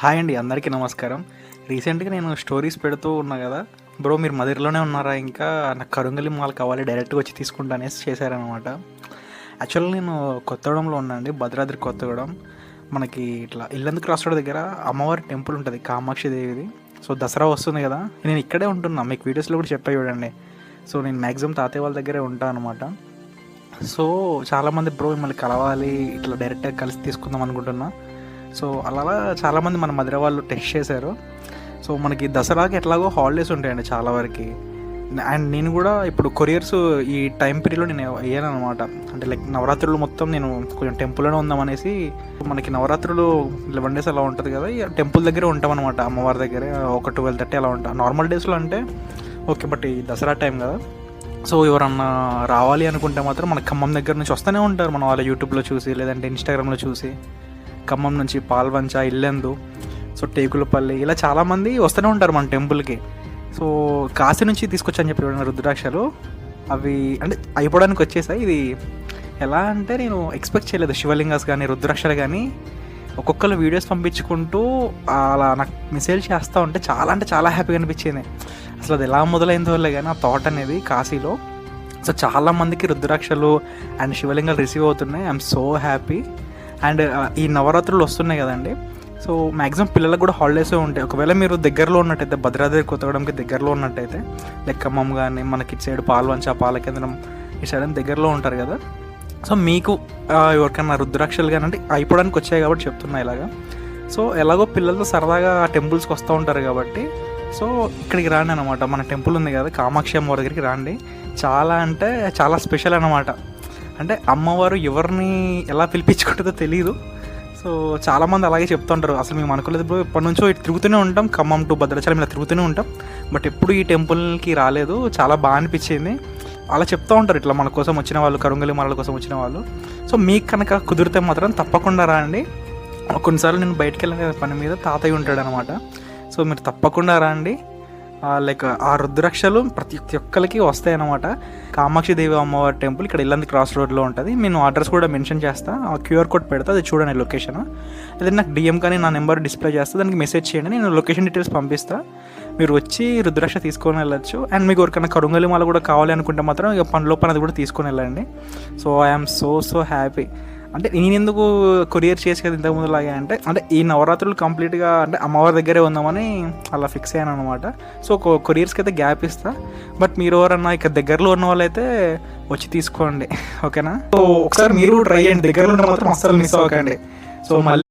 Hi అండి అందరికీ నమస్కారం. రీసెంట్గా నేను స్టోరీస్ పెడుతూ ఉన్నా కదా బ్రో మీరు మదిరిలోనే ఉన్నారా? ఇంకా నాకు కరుంగలి మాల్ కావాలి డైరెక్ట్గా వచ్చి తీసుకుంటా అనేసి చేశారనమాట యాక్చువల్లీ నేను కొత్తగూడెంలో ఉన్నాండి భద్రాద్రి కొత్తగూడెం. మనకి ఇట్లా ఇల్లందు క్రాస్ రోడ్ దగ్గర అమ్మవారి టెంపుల్ ఉంటుంది కామాక్షి దేవిది. సో దసరా వస్తుంది కదా నేను ఇక్కడే ఉంటున్నా మీకు వీడియోస్లో కూడా చెప్పా చూడండి. సో నేను మ్యాక్సిమం తాతయ్య వాళ్ళ దగ్గరే ఉంటాను అనమాట సో చాలామంది బ్రో మిమ్మల్ని కలవాలి ఇట్లా డైరెక్ట్గా కలిసి తీసుకుందాం అనుకుంటున్నా. సో అలా చాలామంది మన మధుర వాళ్ళు టెస్ట్ చేశారు. సో మనకి దసరాకి ఎట్లాగో హాలిడేస్ ఉంటాయండి చాలా వరకు. అండ్ నేను కూడా ఇప్పుడు కొరియర్స్ ఈ టైం పీరియడ్లో నేను అయ్యాను అనమాట అంటే లైక్ నవరాత్రులు మొత్తం నేను కొంచెం టెంపుల్లోనే ఉందామనేసి మనకి నవరాత్రులు లెవెన్ డేస్ అలా ఉంటుంది కదా టెంపుల్ దగ్గరే ఉంటామన్నమాట అమ్మవారి దగ్గర ఒక ట్వెల్వ్ థర్టీ అలా ఉంటాం. నార్మల్ డేస్లో అంటే ఓకే బట్ ఈ దసరా టైం కదా. సో ఎవరన్నా రావాలి అనుకుంటే మాత్రం మన ఖమ్మం దగ్గర నుంచి వస్తూనే ఉంటారు మన వాళ్ళ యూట్యూబ్లో చూసి లేదంటే ఇన్స్టాగ్రామ్లో చూసి. ఖమ్మం నుంచి పాల్వంచ ఇల్లెందు సో టేకులపల్లి ఇలా చాలామంది వస్తూనే ఉంటారు మన టెంపుల్కి. సో కాశీ నుంచి తీసుకొచ్చని చెప్పి రుద్రాక్షలు అవి అంటే అయిపోవడానికి వచ్చేసాయి. ఇది ఎలా అంటే నేను ఎక్స్పెక్ట్ చేయలేదు శివలింగాస్ కానీ రుద్రాక్షలు కానీ ఒక్కొక్కరు వీడియోస్ పంపించుకుంటూ అలా నాకు మెసేజ్ చేస్తూ ఉంటే చాలా అంటే చాలా హ్యాపీగా అనిపించింది. అసలు అది ఎలా మొదలైందో కానీ ఆ థాట్ అనేది కాశీలో. సో చాలామందికి రుద్రాక్షలు అండ్ శివలింగాలు రిసీవ్ అవుతున్నాయి. ఐఎమ్ సో హ్యాపీ అండ్ ఈ నవరాత్రులు వస్తున్నాయి కదండి. సో మ్యాక్సిమం పిల్లలకు కూడా హాలిడేస్ ఉంటాయి. ఒకవేళ మీరు దగ్గరలో ఉన్నట్టయితే భద్రాద్రి కొత్తగూడెంకి దగ్గరలో ఉన్నట్టయితే లైక్ ఖమ్మం కానీ మనకి ఇటు సైడ్ పాల్వంచ పాలకేంద్రం ఈ సైడ్ దగ్గరలో ఉంటారు కదా. సో మీకు ఎవరికైనా రుద్రాక్షలు కానీ అంటే అయిపోవడానికి వచ్చాయి కాబట్టి చెప్తున్నా ఇలాగా. సో ఎలాగో పిల్లలతో సరదాగా టెంపుల్స్కి వస్తూ ఉంటారు కాబట్టి సో ఇక్కడికి రాండి అనమాట మన టెంపుల్ ఉంది కదా కామాక్షి అమ్మవారి దగ్గరికి రాండి. చాలా అంటే చాలా స్పెషల్ అనమాట అంటే అమ్మవారు ఎవరిని ఎలా పిలిపించుకుంటుందో తెలియదు సో చాలామంది అలాగే చెప్తుంటారు. అసలు మేము అనుకోలేదు బ్రో ఇప్పటి నుంచో ఇటు తిరుగుతూనే ఉంటాం. ఖమ్మం టు భద్రాచలం ఇలా తిరుగుతూనే ఉంటాం. బట్ ఎప్పుడు ఈ టెంపుల్కి రాలేదు. చాలా బాగా అనిపించింది. అలా చెప్తూ ఉంటారు. ఇట్లా మన కోసం వచ్చిన వాళ్ళు కరుంగలి మరల కోసం వచ్చిన వాళ్ళు. సో మీకు కనుక కుదిరితే మాత్రం తప్పకుండా రండి. కొన్నిసార్లు నేను బయటకు వెళ్ళిన పని మీద తాతయ్య ఉంటాడు అనమాట సో మీరు తప్పకుండా రండి. లైక్ ఆ రుద్రాక్షలు ప్రతి ఒక్కరికి వస్తాయి అనమాట కామాక్షి దేవి అమ్మవారి టెంపుల్ ఇక్కడ ఇల్లంది క్రాస్ రోడ్లో ఉంటుంది. నేను అడ్రస్ కూడా మెన్షన్ చేస్తాను ఆ క్యూఆర్ కోడ్ పెడతా అది చూడండి లొకేషన్. అదే నాకు డిఎం కానీ నా నెంబర్ డిస్ప్లే చేస్తా దానికి మెసేజ్ చేయండి నేను లొకేషన్ డీటెయిల్స్ పంపిస్తా. మీరు వచ్చి రుద్రాక్ష తీసుకొని వెళ్ళొచ్చు. అండ్ మీకు ఎవరికైనా కరుంగలి మాల కూడా కావాలి అనుకుంటే మాత్రం ఇక పనిలో పని అది కూడా తీసుకొని వెళ్ళండి. So I'm so so happy అంటే నేను ఎందుకు కొరియర్ చేసి కదా ఇంతకుముందు లాగా అంటే అంటే ఈ నవరాత్రులు కంప్లీట్గా అంటే అమ్మవారి దగ్గరే ఉందామని అలా ఫిక్స్ అయ్యాను అనమాట సో కొరియర్స్కి అయితే గ్యాప్ ఇస్తా. బట్ మీరు ఎవరన్నా ఇక్కడ దగ్గరలో ఉన్న వాళ్ళైతే వచ్చి తీసుకోండి. ఓకేనా? సో ఒకసారి మీరు ట్రై చేయండి. దగ్గరలో ఉన్న మాత్రం అస్సలు మిస్ అవ్వకండి. సో మళ్ళీ